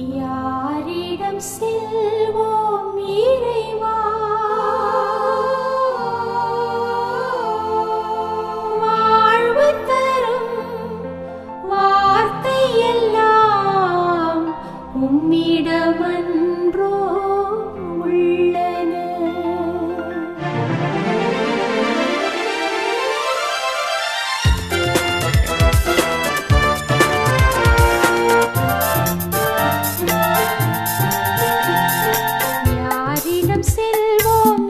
யாரிடம் செல்வோம் இறைவா. வாழ்வு தரும் வார்த்தை எல்லாம் உம்மிடமன் செல்வோம்.